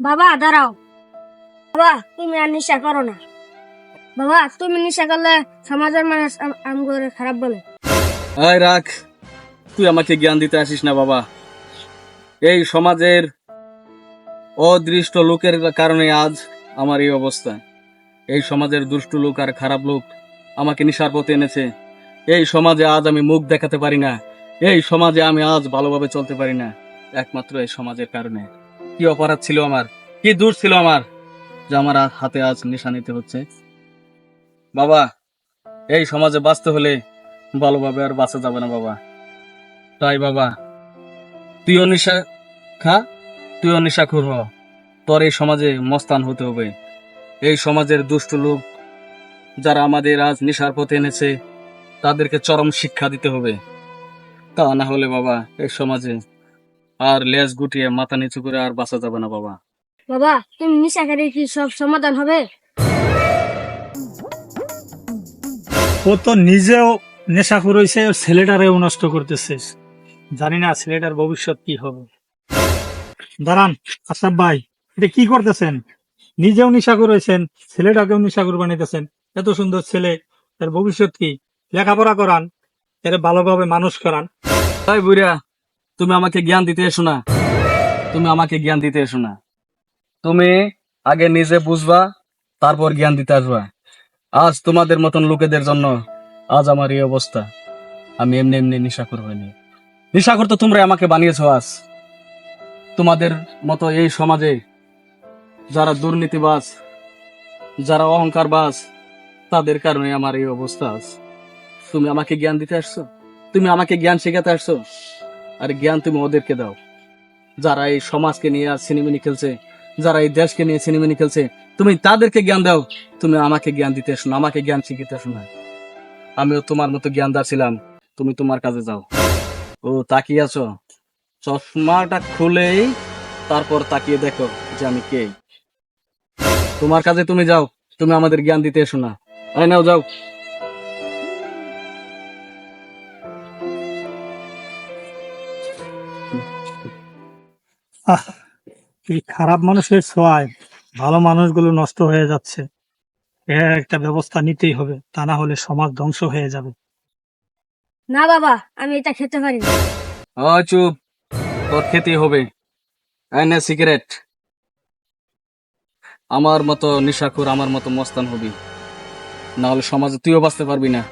বাবা, দাঁড়াও। বাবা, তুমি আর নেশা করো না। বাবা, তুমি নেশা করলে সমাজের মানুষ আম- আমগরে খারাপ বলে। আয় রাখ, তুই আমাকে জ্ঞান দিতে আসিস না বাবা। এই সমাজের অদৃষ্ট লোকের কারণে আজ আমার এই অবস্থা। এই সমাজের দুষ্টু লোক আর খারাপ লোক আমাকে নিশার পথে এনেছে। এই সমাজে আজ আমি মুখ দেখাতে পারি না। এই সমাজে আমি আজ ভালোভাবে চলতে পারি না। একমাত্র এই সমাজের কারণে। কি অপরাধ ছিল আমার? কি দূর ছিল আমার? যে আমার হাতে আজ নেশা নিতে হচ্ছে। বাবা, এই সমাজে বাঁচতে হলে ভালোভাবে আর বাঁচা যাবে না বাবা। তাই বাবা, তুইও নিশা খা, তুইও নিশা খুর হ। তোর এই সমাজে মস্তান হতে হবে। এই সমাজের দুষ্ট লোক যারা আমাদের আজ নেশার পথে এনেছে, তাদেরকে চরম শিক্ষা দিতে হবে। তা না হলে বাবা, এই সমাজে আর লেজ গুটিয়ে মাথা নিচু করে আর বাঁচা যাবে না বাবা। বাবা তুমি নেশা খেলে কি সব সমাধান হবে? ও তো নিজেও নেশা করেছে ছেলেটারেও নষ্ট করতেছে। জানি না ছেলেটার ভবিষ্যৎ কি হবে। দাঁড়ান আসাব ভাই এটা কি করতেছেন? নিজেও নেশা করেছেন ছেলেটাকেও নেশা করে বানাইতেছেন এত সুন্দর ছেলে তার ভবিষ্যৎ কি? লেখাপড়া করান এর ভালোভাবে মানুষ করান। তাই বুড়া তুমি আমাকে জ্ঞান দিতে এসো না। তুমি আমাকে জ্ঞান দিতে এসো না। তুমি আগে নিজে বুঝবা, তারপর জ্ঞান দিতে আসবা। আজ তোমাদের মতন লোকেদের জন্য আজ আমার এই অবস্থা। আমি এমনি এমনি নেশা করবেনি নেশা করতে তোমরা আমাকে বানিয়েছো আজ। তোমাদের মতো এই সমাজে যারা দুর্নীতিবাজ, যারা অহংকারবাজ, তাদের কারণে আমার এই অবস্থা আজ। তুমি আমাকে জ্ঞান দিতে আসছো? তুমি আমাকে জ্ঞান শেখাতে আসছো? আর জ্ঞান তুমি ওদেরকে দাও। যারা এই সমাজকে নিয়ে আজ সিনেমিনি খেলছে, যারা এই দেশকে নিয়ে সিনেমিনি খেলছে, তুমি তাদেরকে জ্ঞান দাও। তুমি আমাকে জ্ঞান দিতে এসো না, আমাকে জ্ঞান শিখিতে এসো না। আমিও তোমার মতো জ্ঞানদার ছিলাম, তুমি তোমার কাজে যাও। ও, তাকিয়ে আছো? চশমাটা খুলেই তারপর তাকিয়ে দেখো যে আমি কে। তোমার কাজে তুমি যাও, তুমি আমাদের জ্ঞান দিতে এসো না। আয় নাও, যাও। আহ এই খারাপ মানুষের ছোঁয়ায় ভালো মানুষগুলো নষ্ট হয়ে যাচ্ছে। এর একটা ব্যবস্থা নিতেই হবে তা না হলে সমাজ ধ্বংস হয়ে যাবে। না বাবা আমি এটা খেতে পারি না। ও চুপ। তোর খেতে হবে। এনে সিগারেট। আমার মতো নিশাখুর আমার মতো মস্তান হবি। না হলে সমাজে তুইও বাঁচতে পারবি না।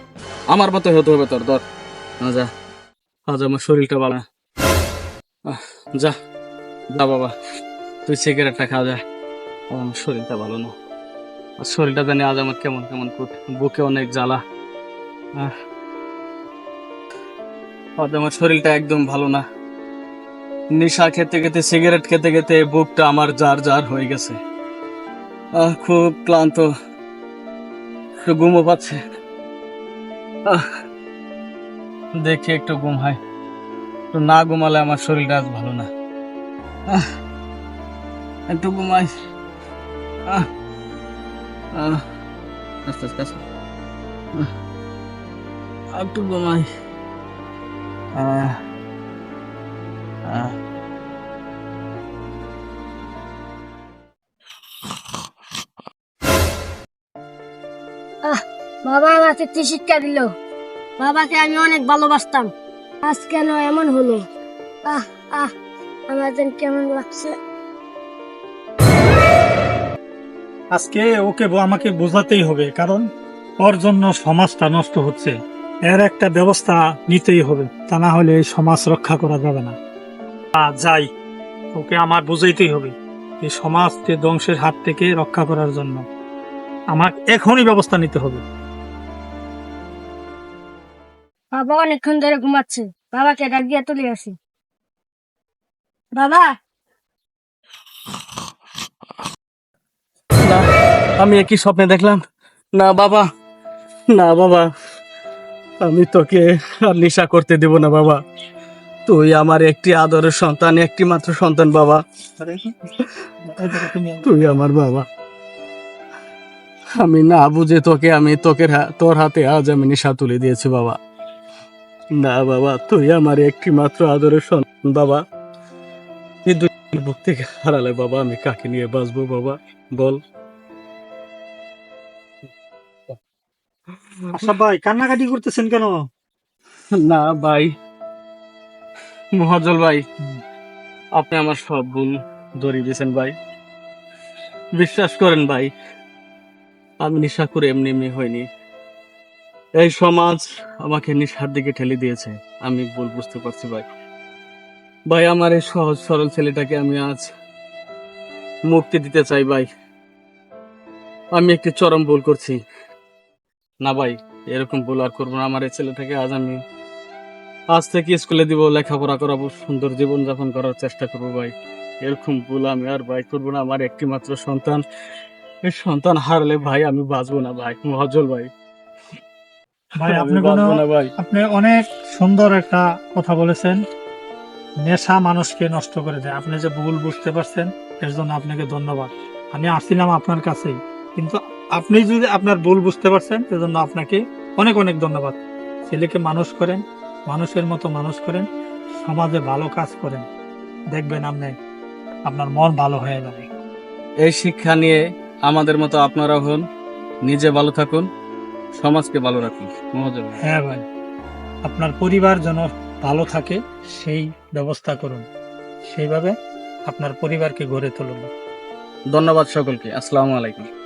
আমার মতো হতে হবে তোর ধর। না যা। আজ আমার শরীরটা। আহ, যা। যা বাবা, তুই সিগারেটটা খা যা আমার শরীরটা ভালো না। আর শরীরটা জানি আজ আমার কেমন কেমন করতে বুকে অনেক জ্বালা। আজ আমার শরীরটা একদম ভালো না। নেশা খেতে খেতে, সিগারেট খেতে খেতে বুকটা আমার জার জার হয়ে গেছে। আহ, খুব ক্লান্ত। একটু ঘুমও পাচ্ছে। দেখি একটু ঘুম হয়। একটু না ঘুমালে আমার শরীরটা আজ ভালো না। একটু ঘুমাই আস্তে আস্তে আস্তে। একটু ঘুমাই বাবা আমাকে কি শিক্ষা দিল। বাবাকে আমি অনেক ভালোবাসতাম। আজ কেন এমন হলো। আহ আহ। আমাদের কেমন লাগছে? আজকে ওকে আমাকে বোঝাতেই হবে কারণ ওর জন্য সমাজটা নষ্ট হচ্ছে। এর একটা ব্যবস্থা নিতেই হবে তা না হলে এই সমাজ রক্ষা করা যাবে না। যাই ওকে আমার বুঝাইতেই হবে এই সমাজকে ধ্বংসের হাত থেকে রক্ষা করার জন্য। আমার এখনই ব্যবস্থা নিতে হবে। বাবা অনেকক্ষণ ধরে ঘুমাচ্ছে বাবাকে ডাক দিয়ে তুলে আসি। না, আমি একই স্বপ্নে দেখলাম। না, বাবা। না, বাবা। আমি তোকে আর নেশা করতে দেব না, বাবা। তুই আমার একটি আদরের সন্তান, একটি মাত্র সন্তান, বাবা। তুই আমার বাবা। আমি না বুঝে তোকে, আমি তোকে তোর হাতে আজ আমি নেশা তুলে দিয়েছি, বাবা। না, বাবা, তুই আমার একটি মাত্র আদরের সন্তান, বাবা। এই দু- বুক থেকে হারালে বাবা আমি কাকে নিয়ে বাঁচবো বাবা? বল। আশরাফ ভাই কান্নাকাটি করতেছেন কেন? না ভাই। মহাজল ভাই আপনি আমার সব ভুল ধরিয়ে দিয়েছেন ভাই। বিশ্বাস করেন ভাই আমি নেশা করে এমনি এমনি হয়নি এই সমাজ আমাকে নেশার দিকে ঠেলে দিয়েছে আমি ভুল বুঝতে পারছি ভাই। ভাই আমার এই সহজ সরল ছেলেটাকে আমি আজ মুক্তি দিতে চাই ভাই। আমি একটি চরম ভুল করছি। না ভাই এরকম ভুল আর করব না। আমার এই ছেলেটাকে আজ আমি আজ থেকে স্কুলে দিব লেখাপড়া করাবো সুন্দর জীবন যাপন করার চেষ্টা করব ভাই। এরকম ভুল আমি আর ভাই করব না। আমার একটি মাত্র সন্তান। এই সন্তান হারলে ভাই আমি বাঁচবো না ভাই। মহাজল ভাই। ভাই আপনি আপনি অনেক সুন্দর একটা কথা বলেছেন। নেশা মানুষকে নষ্ট করে দেয়। আপনি যে ভুল বুঝতে পারছেন এর জন্য আপনাকে ধন্যবাদ। আমি আসছিলাম আপনার কাছেই কিন্তু আপনি যদি আপনার ভুল বুঝতে পারছেন এজন্য আপনাকে অনেক অনেক ধন্যবাদ। ছেলেকে মানুষ করেন মানুষের মতো মানুষ করেন সমাজে ভালো কাজ করেন। দেখবেন আপনি আপনার মন ভালো হয়ে যাবে। এই শিক্ষা নিয়ে আমাদের মতো আপনারা হন নিজে ভালো থাকুন সমাজকে ভালো রাখুন। হ্যাঁ ভাই আপনার পরিবার যেন ভালো থাকে সেই ব্যবস্থা করুন। সেইভাবে আপনার পরিবারকে গড়ে তুলুন। ধন্যবাদ সকলকে। আসসালামু আলাইকুম।